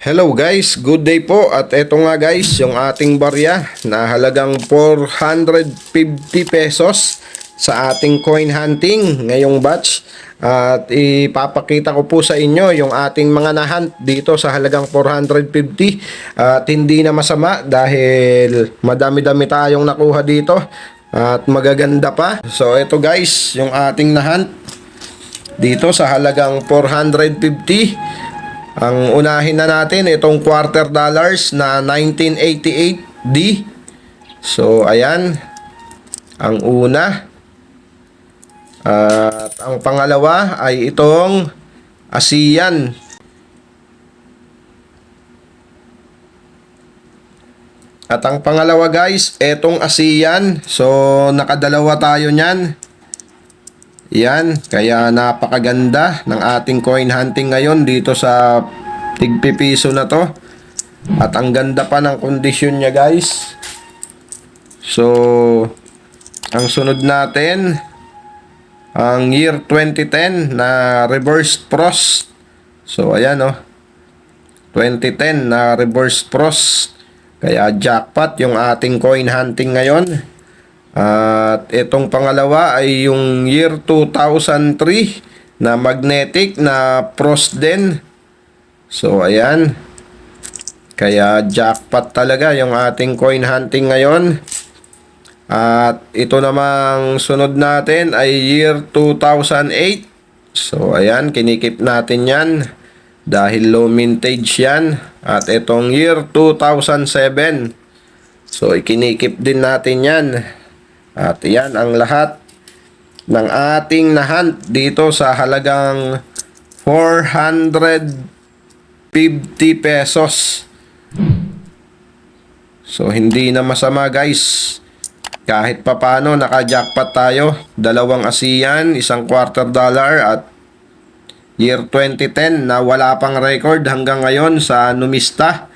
Hello guys, good day po. At eto nga guys yung ating barya na halagang 450 pesos sa ating coin hunting ngayong batch. At ipapakita ko po sa inyo yung ating mga nahunt dito sa halagang 450 at hindi na masama dahil madami-dami tayong nakuha dito. At magaganda pa. So eto guys yung ating nahunt dito sa halagang 450 ang unahin na natin itong quarter dollars na 1988D. So ayan ang una. At ang pangalawa ay itong ASEAN. At ang pangalawa guys, etong ASEAN. So nakadalawa tayo niyan. Yan, kaya napakaganda ng ating coin hunting ngayon dito sa tigpipiso na to. At ang ganda pa ng kondisyon niya guys. So, ang sunod natin, ang year 2010 na reverse pros. So, ayan oh. 2010 na reverse pros. Kaya jackpot yung ating coin hunting ngayon. At itong pangalawa ay yung year 2003 na magnetic na pros din. So ayan. Kaya jackpot talaga yung ating coin hunting ngayon. At ito namang sunod natin ay year 2008. So ayan, kinikip natin yan. Dahil low mintage yan. At itong year 2007. So ikinikip din natin yan. At yan ang lahat ng ating nahunt dito sa halagang 450 pesos. So hindi na masama guys. Kahit papano naka-jackpot tayo. Dalawang ASEAN, isang quarter dollar at year 2010 na wala pang record hanggang ngayon sa Numista.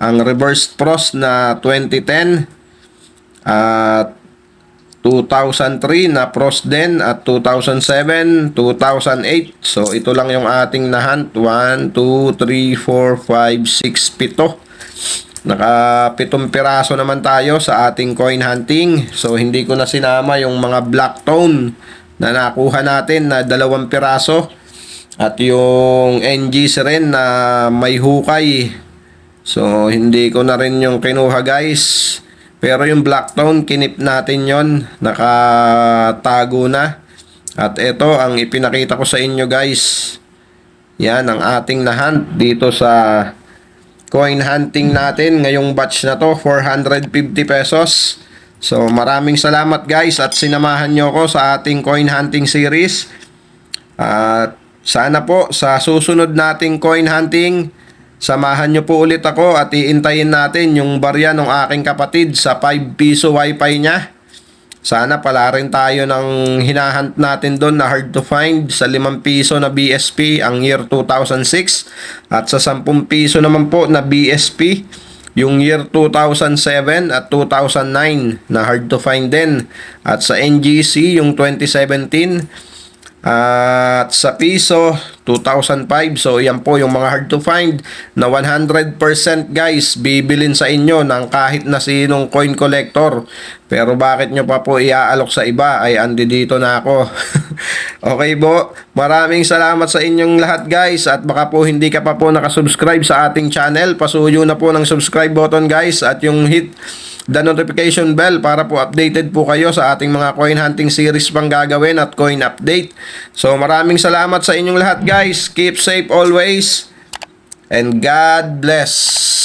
Ang reverse pros na 2010 at 2003 na pros din at 2007, 2008. So ito lang yung ating nahunt. 1, 2, 3, 4, 5, 6, 7. Naka pitong piraso naman tayo sa ating coin hunting. So hindi ko na sinama yung mga black tone na nakuha natin na dalawang piraso. At yung NGs rin na may hukay. So hindi ko na rin yung kinuha guys. Pero yung black tone, kinip natin yon Nakatago na. At ito ang ipinakita ko sa inyo guys. Yan ang ating nahunt dito sa coin hunting natin. Ngayong batch na to, 450 pesos. So maraming salamat guys at sinamahan nyo ko sa ating coin hunting series. At sana po sa susunod nating coin hunting, Samahan nyo po ulit ako at iintayin natin yung barya ng aking kapatid sa 5 piso wifi niya. Sana pala rin tayo ng hinahunt natin doon na hard to find sa 5 piso na BSP ang year 2006 at sa 10 piso naman po na BSP yung year 2007 at 2009 na hard to find din at sa NGC yung 2017 at sa piso, 2005. So, yan po yung mga hard to find na 100% guys, bibilin sa inyo ng kahit na sinong coin collector. Pero bakit nyo pa po iaalok sa iba? Ay, andi dito na ako. okay po. Maraming salamat sa inyong lahat guys. At baka po hindi ka pa po nakasubscribe sa ating channel. Pasuyo na po ng subscribe button guys. At yung hit the notification bell para po updated po kayo sa ating mga coin hunting series pang gagawin at coin update. So maraming salamat sa inyong lahat guys. Keep safe always and God bless.